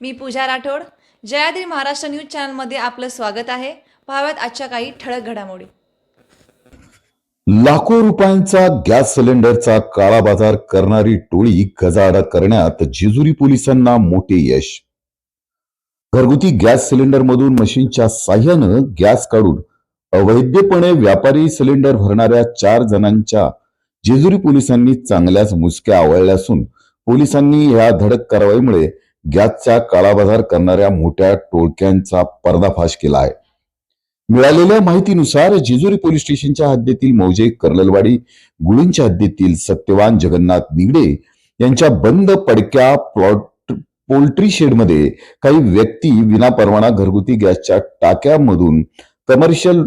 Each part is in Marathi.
मी पूजा राठोड. जयाद्री महाराष्ट्र न्यूज चॅनलमध्ये आपलं स्वागत आहे. पाहाव्यात आजच्या काही ठळक घडामोडी. लाखो रुपयांचा गॅस सिलेंडरचा काळा बाजार करणारी टोळी गजाआड करण्यात जेजुरी पोलिसांना मोठे यश. घरगुती गॅस सिलेंडर मधून मशीनच्या साह्यानं गॅस काढून अवैधपणे व्यापारी सिलेंडर भरणाऱ्या चार जणांच्या जेजुरी पोलिसांनी चांगल्याच मुसक्या आवळल्या असून पोलिसांनी या धडक कारवाईमुळे गॅसचा काळाबाजार करणाऱ्या मोठ्या टोळक्यांचा पर्दाफाश केला आहे. मिळालेल्या माहितीनुसार जेजुरी पोलीस स्टेशनच्या हद्दीतील मौजे कर्ललवाडी गुळींच्या हद्दीतील सत्यवान जगन्नाथ निगडे यांच्या बंद पडक्या प्लॉट पोल्ट्री शेडमध्ये काही व्यक्ती विनापरवाना घरगुती गॅसच्या टाक्यामधून कमर्शियल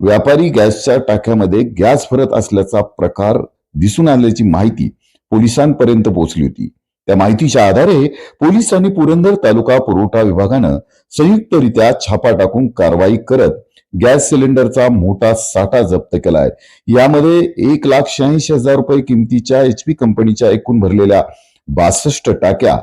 व्यापारी गॅसच्या टाक्यामध्ये गॅस भरत असल्याचा प्रकार दिसून आल्याची माहिती पोलिसांपर्यंत पोहोचली होती. त्या माहितीच्या आधारे पोलिसांनी आणि पुरंदर तालुका पुरवठा विभागानं संयुक्तरित्या छापा टाकून कारवाई करत गॅस सिलेंडरचा मोठा साठा जप्त केला आहे यामध्ये एक लाख शहाऐंशी हजार रुपये किमतीच्या एचपी कंपनीच्या एकूण भरलेल्या बासष्ट टाक्या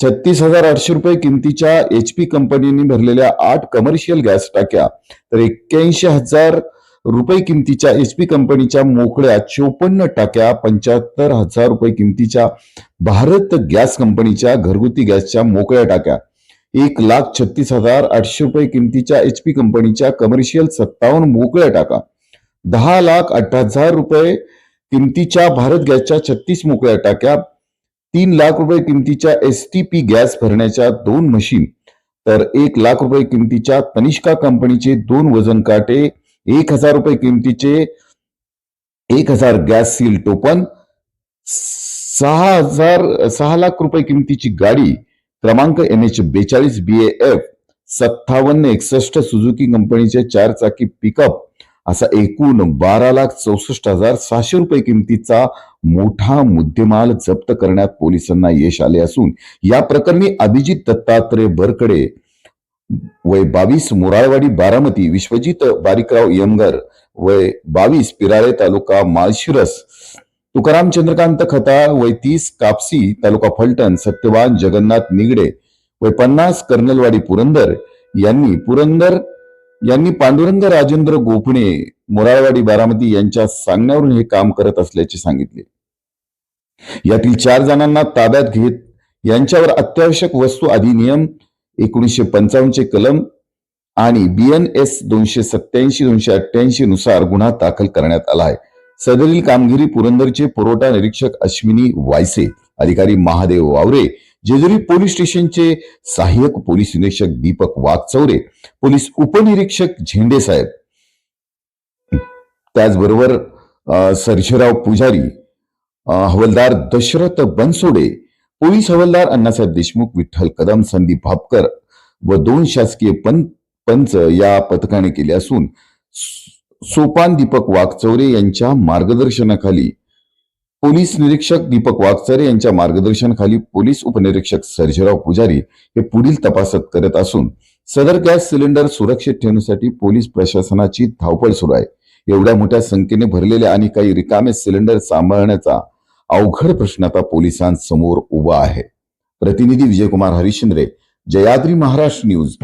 छत्तीस हजार आठशे रुपये किमतीच्या एचपी कंपनीने भरलेल्या आठ कमर्शियल गॅस टाक्या तर एक्क्याऐंशी हजार रुपये किमतीच्या एचपी कंपनीच्या मोकळ्या चोपन्न टाक्या पंच्याहत्तर हजार रुपये किमतीच्या भारत गॅस कंपनीच्या घरगुती गॅसच्या मोकळ्या टाक्या. एक लाख छत्तीस हजार आठशे रुपये किमतीच्या एचपी कंपनीच्या कमर्शियल सत्तावन्न मोकळ्या टाका दहा लाख अठ हजार रुपये किमतीच्या भारत गॅसच्या छत्तीस मोकळ्या टाक्या. तीन लाख रुपये किमतीच्या एस टी पी गॅस भरण्याच्या दोन मशीन तर एक लाख रुपये किमतीच्या तनिष्का कंपनीचे दोन वजन काटे. एक हजार रुपये किमतीचे एक हजार गॅस सील टोपन सहा हजार सहा लाख रुपये किमतीची गाडी क्रमांक एन एच बेचाळीस बी एफ सत्तावन्न एकसष्ट सुझुकी कंपनीचे चार चाकी पिकअप असा एकूण बारा लाख चौसष्ट हजार सहाशे रुपये किमतीचा मोठा मुद्देमाल जप्त करण्यात पोलिसांना यश आले असून या प्रकरणी अभिजित दत्तात्रय बरकडे वय बावीस मोराळवाडी बारामती विश्वजित बारिकराव यमगर वय बावीस पिराळे तालुका माळशिरस तुकाराम चंद्रकांत खताळ वय तीस कापसी तालुका फलटण सत्यवान जगन्नाथ निगडे वय पन्नास कर्नलवाडी पुरंदर यांनी पुरंदर यांनी पांडुरंग राजेंद्र गोपणे मोराळवाडी बारामती यांच्या सांगण्यावरून हे काम करत असल्याचे सांगितले. यातील चार जणांना ताब्यात घेत यांच्यावर अत्यावश्यक वस्तू अधिनियम एकोणीसशे पंचावन्नचे कलम आणि बीएनएस दोनशे सत्याऐंशी दोनशे अठ्ठ्याऐंशी नुसार गुन्हा दाखल करण्यात आला आहे. सदरील कामगिरी पुरंदरचे पुरवठा निरीक्षक अश्विनी वायसे अधिकारी महादेव वावरे जेजुरी पोलीस स्टेशनचे सहाय्यक पोलीस निरीक्षक दीपक वाघचौरे पोलीस उपनिरीक्षक झेंडे साहेब. त्याचबरोबर अ, पुजारी हवलदार दशरथ बनसोडे पोलीस हवालदार अण्णासाहेब देशमुख विठ्ठल कदम संदीप भापकर व दोन शासकीय पंच या पथकाने केले असून सोपान दीपक वाघचौरे यांच्या मार्गदर्शनाखाली पोलीस निरीक्षक दीपक वाघचौरे यांच्या मार्गदर्शनाखाली पोलीस उपनिरीक्षक सर्जेराव पुजारी हे पुढील तपासत करत असून सदर गॅस सिलेंडर सुरक्षित ठेवण्यासाठी पोलीस प्रशासनाची धावपळ सुरू आहे. एवढ्या मोठ्या संख्येने भरलेले आणि काही रिकामे सिलेंडर सांभाळण्याचा अवघड प्रश्न आता पोलिसांसमोर उभा आहे. प्रतिनिधी विजयकुमार हरिश्चंद्रे जयाद्री महाराष्ट्र न्यूज